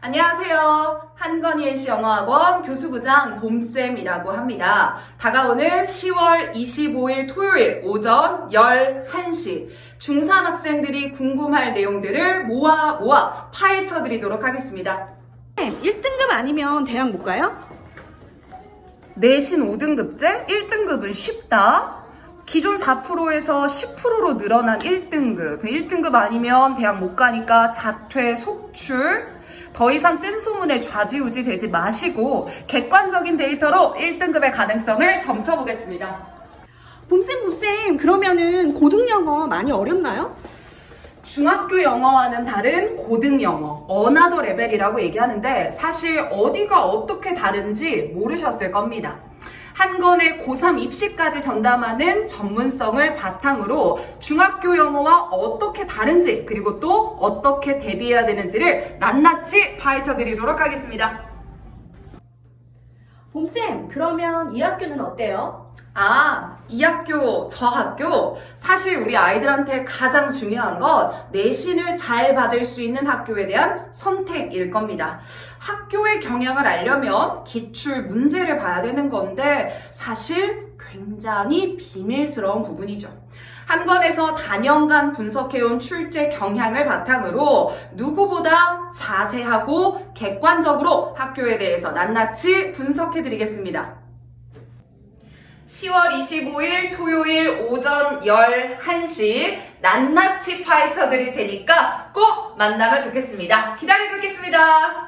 안녕하세요. 한건희의시 영어학원 교수부장 봄쌤이라고 합니다. 다가오는 10월 25일 토요일 오전 11시 중3 학생들이 궁금할 내용들을 모아 모아 파헤쳐 드리도록 하겠습니다. 1등급 아니면 대학 못 가요? 내신 5등급제 1등급은 쉽다. 기존 4%에서 10%로 늘어난 1등급. 1등급 아니면 대학 못 가니까 자퇴, 속출. 더 이상 뜬 소문에 좌지우지 되지 마시고 객관적인 데이터로 1등급의 가능성을 점쳐보겠습니다. 봄쌤, 봄쌤, 그러면은 고등영어 많이 어렵나요? 중학교 영어와는 다른 고등 영어, 어나더 레벨이라고 얘기하는데 사실 어디가 어떻게 다른지 모르셨을 겁니다. 한 권의 고3 입시까지 전담하는 전문성을 바탕으로 중학교 영어와 어떻게 다른지 그리고 또 어떻게 대비해야 되는지를 낱낱이 파헤쳐 드리도록 하겠습니다. 봄쌤, 그러면 이 학교는 어때요? 아, 이 학교, 저 학교. 사실 우리 아이들한테 가장 중요한 건 내신을 잘 받을 수 있는 학교에 대한 선택일 겁니다. 학교의 경향을 알려면 기출 문제를 봐야 되는 건데 사실 굉장히 비밀스러운 부분이죠. 한 권에서 단연간 분석해온 출제 경향을 바탕으로 누구보다 자세하고 객관적으로 학교에 대해서 낱낱이 분석해드리겠습니다. 10월 25일 토요일 오전 11시 낱낱이 파헤쳐 드릴 테니까 꼭 만나면 좋겠습니다. 기다리고 있겠습니다.